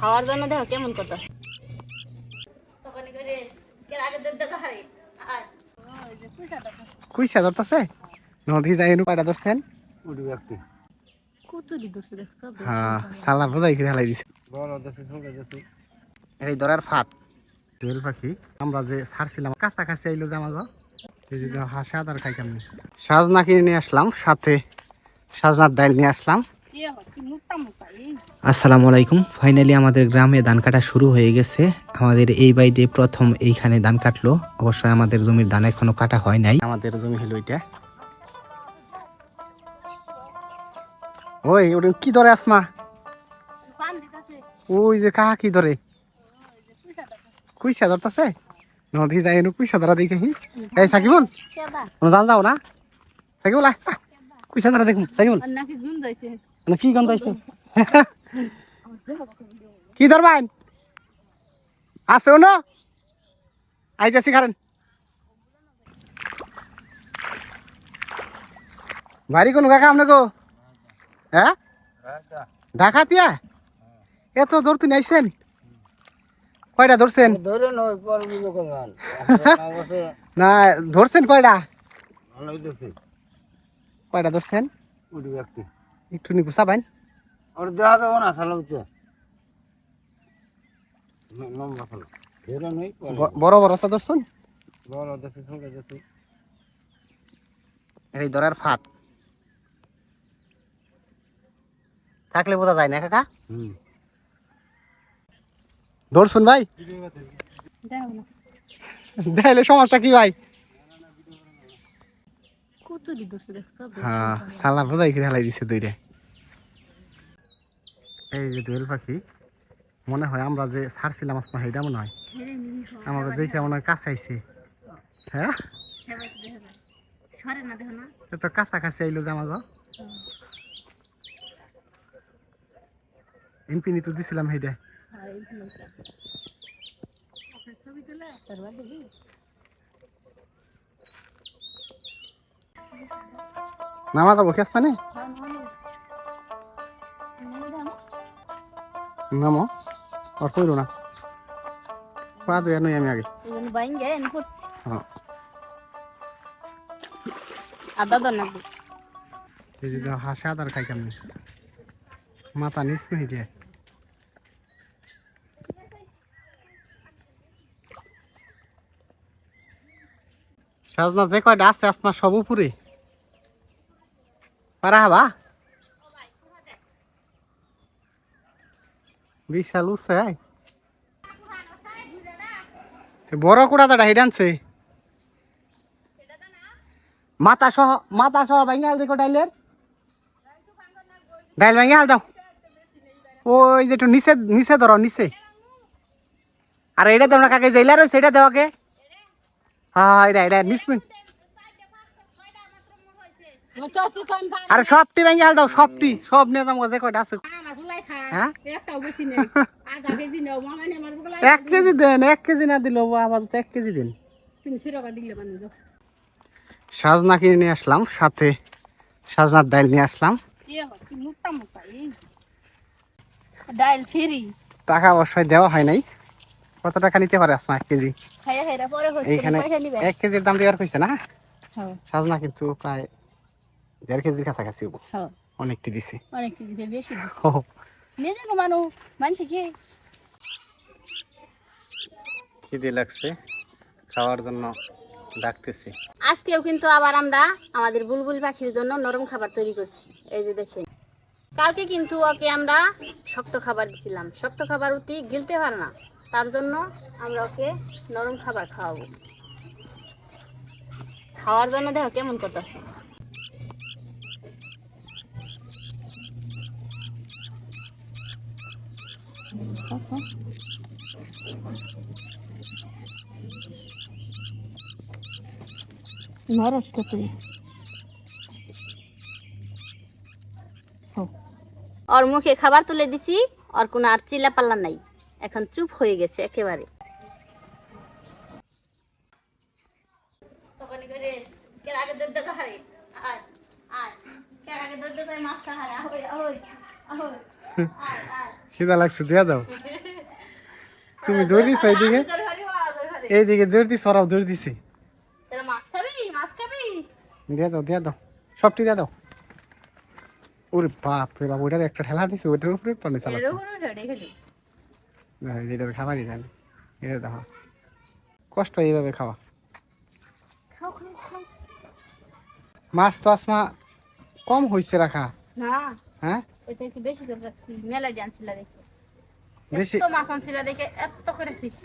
খাওয়ার জন্য দেখো কেমন করতেছে। কুইসা ধরতেছে? নদী যাই এনু পায়রা ধরছেন? কুতুরি দেখছ হ্যাঁ সালা বোঝাই করে হালাই দিছে। বড় দেশে ছোট দেশে। এই ধরার ফাত দোয়েল পাখি আমরা যে ছাড়ছিলাম কাছাকাছি আইলো হাসে খাই কেমনি। সাজনা কিনে নিয়ে আসলাম সাথে সাজনার ডাইল নিয়ে আসলাম। আসসালামু আলাইকুম। ফাইনালি আমাদের গ্রামে ধান কাটা শুরু হয়ে গেছে। আমাদের এই বাইদে প্রথম এইখানে ধান কাটলো। অবশ্যই আমাদের জমির ধান এখনও কাটা হয় নাই। আমাদের জমি হলো এটা। ওই, ওটা কি ধরে আসমা? ওই যে কাহা কি ধরে? কুইসা ধরতেছে? নদী যাই কুইসা ধরা দেখি এই সাকিবুল, কোনো যাও না? সাকিবুল কুইসা ধরা দেখুন, সাকিবুল। মানে কি গন্ধ আইছে কি ধরবেন? আছে না আইতেছি কারেন বাড়ি কোন কাকা আপনাকে? হ্যাঁ? ঢাকাতিয়া এত জোর তুই আইছেন? কয়টা ধরছেন? না ধরছেন কয়টা? কয়টা ধরছেন? একটু নি গুছাবেন ওর দেখা দেবো না লম্বা নয় পরে বড় বড় তা ধরছেন? বড় ছোট দেশে এই ধরার ফাত থাকলে বোঝা যায় না কাকা হুম। ধরছুন ভাই। দেখো না। দেখলে সমস্যা কি ভাই? হ্যাঁ সালা বোঝাই করে হেলাই দিছে দুইরে। এই যে দোয়েল পাখি মনে হয় আমরা যে ছাড়ছিলাম আসমা সেইটা মনে হয়। আমরা দেখে মনে হয় কাছে আইছে। হ্যাঁ? তো কাছাকাছি আইলো যে আমাকে ইনফিনি তো দিছিলাম সেইটা হ্যাঁ এই ফুলটা আপনার ছবি তুলে তারপর দেখি নামা যাব খেস মানে হ্যাঁ নামো। আর কইলো না। পা দিয়ে নই আমি আগে। এনে করছি হ্যাঁ আদা এই যে হাসে আদার খাই কেমনি? মাথা নিচ মেহি দিয়ে সাজনা যে কয়টা আছে, আসমা সব উপরে? পারা হবা? বিশাল আয়। বড় কুড়া দাদা হেডে আনছে। মাথা সহ মাথা সহ ভাঙে হাল দেখো ডাইলের। ডাইল ভাঙে হাল দাও। ওই যে একটু নিচে নিচে ধরো, নিচে। আর এটা না, কাকে জেলা রয়েছে, এটা দেওয়াকে হ্যাঁ এটা এটা নিসমিন আরে সবটি ভাঙে হাল দাও সবটি। সব নিয়ে যাব যে কয়টা আছে। হ্যাঁ? এক কেজি দেন এক কেজি না দিলেও আপাতত এক কেজি দিন। সাজনা কিনে নিয়ে আসলাম সাথে সাজনার ডাইল নিয়ে আসলাম। টাকা অবশ্যই দেওয়া হয় নাই। কত টাকা নিতে পারে আসমা এক কেজি? এইখানে এক কেজির দাম দেওয়ার কইছে না? হ্যাঁ। সাজনা কিন্তু প্রায় দেড় কেজির কাছাকাছি অনেকটি দিছে। অনেক দিছে বেশি নিজে গো মানুষ কি? খিদে লাগছে খাওয়ার জন্য ডাকতেছে। আজকেও কিন্তু আবার আমরা আমাদের বুলবুল পাখির জন্য নরম খাবার তৈরি করছি। এই যে দেখেন। কালকে কিন্তু ওকে আমরা শক্ত খাবার দিছিলাম। শক্ত খাবার অতি গিলতে পারে না। তার জন্য আমরা ওকে নরম খাবার খাওয়াবো। খাওয়ার জন্য দেখো কেমন করতেছে। নরস ওর মুখে খাবার তুলে দিছি ওর কোনো আর চিল্লা পাল্লা নাই। এখন চুপ হয়ে গেছে একেবারে। খিদা লাগছে দিয়া দাও। তুমি দৌড় দিছো এইদিকে? এইদিকে দৌড় দিছো ওরাও দৌড় দিছে। দিয়ে দাও দিয়ে দাও। সবটি দিয়ে দাও। ওরে বাপ রে বাপ ওটার একটা ঠেলা দিছে ওইটার উপরে পানি চালাচ্ছে। এটার খাবারই তাহলে। এটা দেখো কষ্ট এইভাবে খাওয়া। খাও খাও খাও। মাছ তো আসমা কম হয়েছে রাখা। না। হ্যাঁ? এটা একটু বেশি করে রাখছি মেলা জানছিল দেখে। বেশি এত মাছ আনছিল দেখে এত করে ফিস